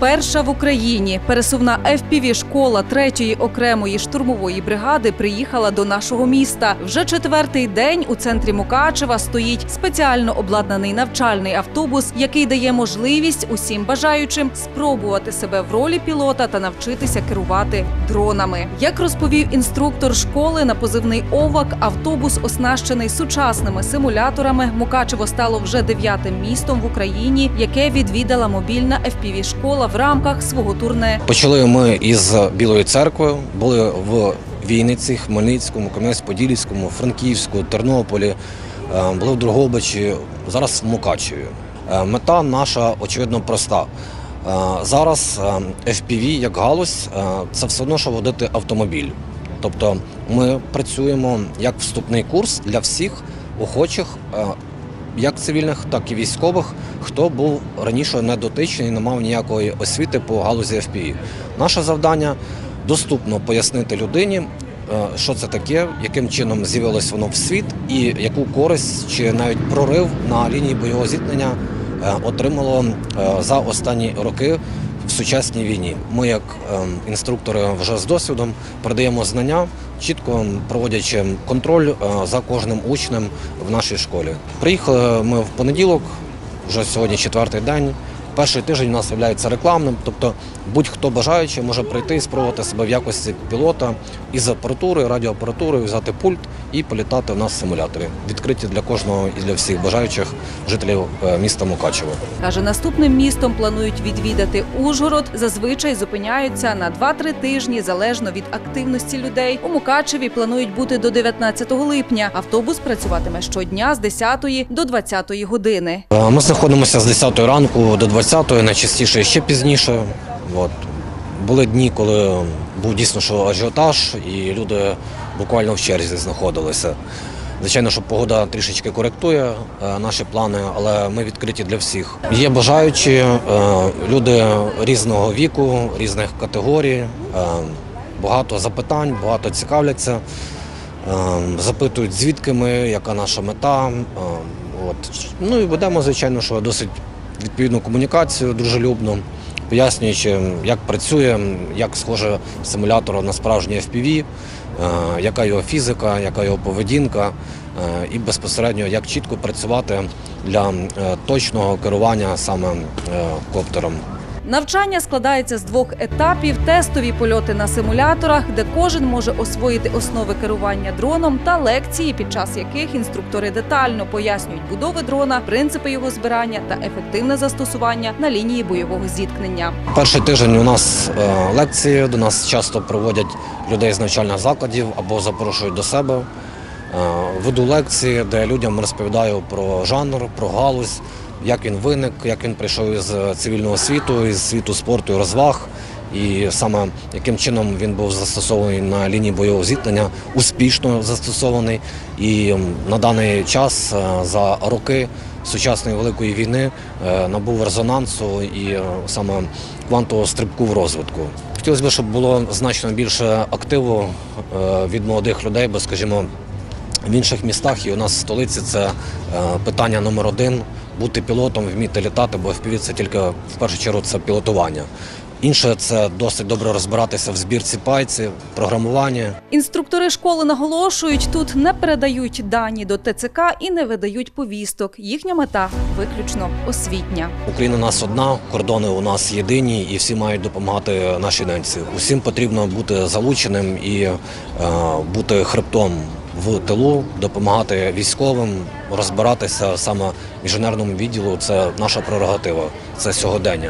Перша в Україні пересувна fpv школа третьої окремої штурмової бригади приїхала до нашого міста. Вже четвертий день у центрі Мукачева стоїть спеціально обладнаний навчальний автобус, який дає можливість усім бажаючим спробувати себе в ролі пілота та навчитися керувати дронами. Як розповів інструктор школи на позивний ОВАК, автобус оснащений сучасними симуляторами. Мукачево стало вже дев'ятим містом в Україні, яке відвідала мобільна fpv школа в рамках свого турне. Почали ми із Білої церкви, були в Вінниці, Хмельницькому, Кам'янець-Подільському, Франківську, Тернополі, е, були в Другобичі, зараз в Мукачеві. Е, Мета наша очевидно проста. Е, Зараз FPV як галузь це все одно, що водити автомобіль. Тобто ми працюємо як вступний курс для всіх охочих як цивільних, так і військових, хто був раніше не дотичний, не мав ніякої освіти по галузі FPV. Наше завдання доступно пояснити людині, е, що це таке, яким чином з'явилось воно в світ, і яку користь чи навіть прорив на лінії бойового зіткнення е, отримало е, за останні роки в сучасній війні. Ми, як е, інструктори, вже з досвідом передаємо знання, чітко проводячи контроль е, за кожним учнем в нашій школі. Приїхали ми в понеділок, вже сьогодні четвертий день. Перший тиждень у нас є рекламним, тобто будь-хто бажаючий може прийти і спробувати себе в якості пілота із апаратури, радіоапаратури, взяти пульт і політати в нас в симуляторі. Відкриті для кожного і для всіх бажаючих жителів е, міста Мукачево. Каже, наступним містом планують відвідати Ужгород. Зазвичай зупиняються на 2-3 тижні залежно від активності людей. У Мукачеві планують бути до 19 липня. Автобус працюватиме щодня з 10 до 20 години. Е, Ми знаходимося з 10 ранку до 20, найчастіше ще пізніше. От. Були дні, коли був дійсно що ажіотаж, і люди буквально в черзі знаходилися. Звичайно, що погода трішечки коректує е, наші плани, але ми відкриті для всіх. Є бажаючі е, люди різного віку, різних категорій, е, багато запитань, багато цікавляться. Запитують, звідки ми, яка наша мета. От. Ну і ведемо, звичайно, що досить відповідну комунікацію дружелюбну, пояснюючи, як працює, як схоже симулятор на справжній FPV, е, яка його фізика, яка його поведінка, е, і безпосередньо як чітко працювати для е, точного керування саме коптером. Навчання складається з двох етапів: тестові польоти на симуляторах, де кожен може освоїти основи керування дроном, та лекції, під час яких інструктори детально пояснюють будови дрона, принципи його збирання та ефективне застосування на лінії бойового зіткнення. Перший тиждень у нас е, лекції, до нас часто проводять людей з навчальних закладів або запрошують до себе. Е, Веду лекції, де людям розповідаю про жанр, про галузь, як він виник, як він прийшов із цивільного світу, із світу спорту і розваг. І саме яким чином він був застосований на лінії бойового зіткнення, успішно застосований. І на даний час е, за роки сучасної великої війни е, набув резонансу і е, саме квантового стрибку в розвитку. Хотілося б, щоб було значно більше активу е, від молодих людей, бо, скажімо, в інших містах і у нас в столиці це е, питання номер один бути пілотом, вміти літати, бо FPV – це тільки в першу чергу це пілотування. Інше це досить добре розбиратися в збірці пайці, програмуванні. Інструктори школи наголошують, тут не передають дані до ТЦК і не видають повісток. Їхня мета виключно освітня. Україна у нас одна, кордони у нас єдині, і всі мають допомагати нашій ненці. Усім потрібно бути залученим і е, бути хребтом в тилу, допомагати військовим, розбиратися саме в інженерному відділу. Це наша прерогатива, це сьогодення.